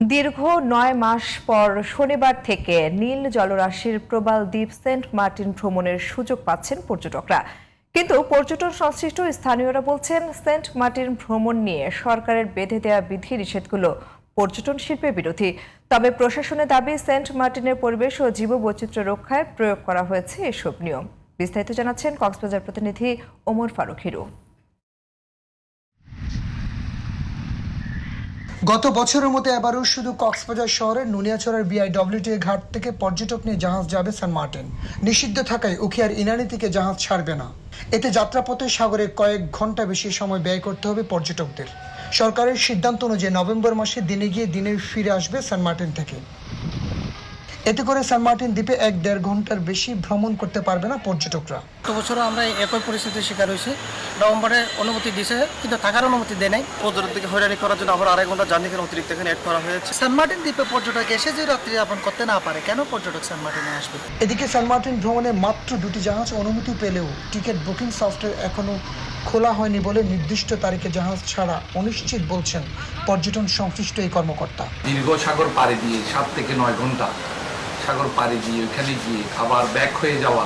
দীর্ঘ নয় মাস পর শনিবার থেকে নীল জলরাশির প্রবাল দ্বীপ সেন্ট মার্টিন ভ্রমণের সুযোগ পাচ্ছেন পর্যটকরা। কিন্তু পর্যটন সংশ্লিষ্ট স্থানীয়রা বলছেন, সেন্ট মার্টিন ভ্রমণ নিয়ে সরকারের বেঁধে দেওয়া বিধি নিষেধগুলো পর্যটন শিল্পের বিরোধী। তবে প্রশাসনের দাবি, সেন্ট মার্টিনের পরিবেশ ও জীববৈচিত্র্য রক্ষায় প্রয়োগ করা হয়েছে এসব নিয়ম। বিস্তারিত জানাচ্ছেন কক্সবাজার প্রতিনিধি ওমর ফারুক হিরু। গত বছরের মতো এবারও শুধু কক্সবাজার শহরের নুনিয়াছড়ার বিআইডব্লিউটি ঘাট থেকে পর্যটক নিয়ে জাহাজ যাবে সান মার্টিন। নিষিদ্ধ থাকায় উখিয়ার ইনানি থেকে জাহাজ ছাড়বে না। এতে যাত্রাপথে সাগরে কয়েক ঘণ্টা বেশি সময় ব্যয় করতে হবে পর্যটকদের। সরকারের সিদ্ধান্ত অনুযায়ী নভেম্বর মাসে দিনে গিয়ে দিনে ফিরে আসবে সান মার্টিন থেকে। এতে করে সেন্ট মার্টিন দ্বীপে এক দেড় ঘণ্টার বেশি ভ্রমণ করতে পারবে না পর্যটকরা। গত বছরও আমরা একই পরিস্থিতির শিকার হয়েছি। নভেম্বরে অনুমতি দিয়েছে কিন্তু থাকার অনুমতি দেয় নাই। পর্যটকদেরকে হয়রানি করার জন্য আবার আড়াই ঘণ্টা জার্নি কেন অতিরিক্ত এখানে অ্যাড করা হয়েছে। সেন্ট মার্টিন দ্বীপে পর্যটক এসে যে রাত্রি যাপন করতে না পারে কেন পর্যটক সেন্ট মার্টিনে আসবে? এদিকে সেন্ট মার্টিন ভ্রমণে মাত্র দুটি জাহাজ অনুমতি পেলেও টিকিট বুকিং সফটওয়্যার এখনও খোলা হয়নি বলে নির্দিষ্ট তারিখে জাহাজ ছাড়া অনিশ্চিত বলছেন পর্যটন সংশ্লিষ্ট এই কর্মকর্তা। দীর্ঘ সাগর পাড়ি দিয়ে সাত থেকে নয় ঘণ্টা সাগর পাড়ি দিয়ে ওখানে গিয়ে আবার ব্যাক হয়ে যাওয়া,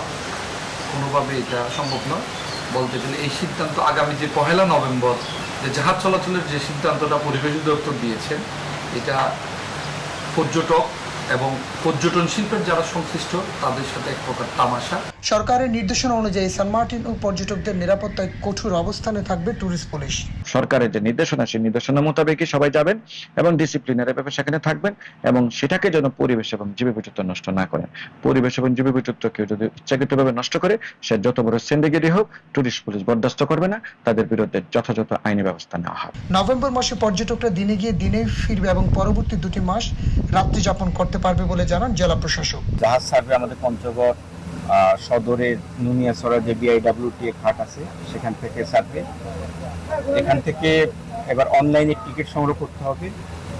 কোনোভাবে এটা সম্ভব নয়। বলতে গেলে এই সিদ্ধান্ত আগামী যে পহেলা নভেম্বর, যে জাহাজ চলাচলের যে সিদ্ধান্তটা পরিবেশ দপ্তর দিয়েছেন এটা পর্যটক এবং পর্যটন শিল্পের যারা সংশ্লিষ্ট, তাদের সাথে এক প্রকার তামাশা। সরকারের নির্দেশনা অনুযায়ী সান মার্টিন ও পর্যটকদের নিরাপত্তায় কঠোর অবস্থানে থাকবে ট্যুরিস্ট পুলিশ। সরকারের যে নির্দেশনা সেই নির্দেশনা মোতাবেকই সবাই যাবেন এবং ডিসিপ্লিনের ব্যাপারে সেখানে থাকবেন এবং সেটাকে যেন পরিবেশ এবং জীববৈচিত্র্য নষ্ট না করেন পরিবেশ এবং জীববৈচিত্র্য কেউ যদি ইচ্ছাকৃতভাবে নষ্ট করে সে যত বড় সেন্ডিগেরি হোক টুরিস্ট পুলিশ বরদাস্ত করবে না তাদের বিরুদ্ধে যথাযথ আইনি ব্যবস্থা নেওয়া হবে। নভেম্বর মাসে পর্যটকরা দিনে গিয়ে দিনে ফিরবে এবং পরবর্তী দুটি মাস রাত্রি যাপন করতে পারবে বলে জানান জেলা প্রশাসক। জাহাজ ছাড়বে আমাদের পঞ্চগড় আহ, সদরের নুনিয়াছড়া যে বিআইডব্লিউটি ঘাট আছে সেখান থেকে ছাড়বে। এখান থেকে এবার অনলাইনে টিকিট সংগ্রহ করতে হবে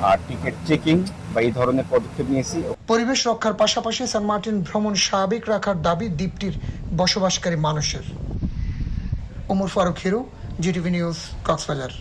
আর টিকিট চেকিং বা এই ধরনের পদক্ষেপ নিয়েছি। পরিবেশ রক্ষার পাশাপাশি সেন্ট মার্টিন ভ্রমণ স্বাভাবিক রাখার দাবি দ্বীপটির বসবাসকারী মানুষের। Omar Faruk Hiro, G TV news, Cox's Bazar.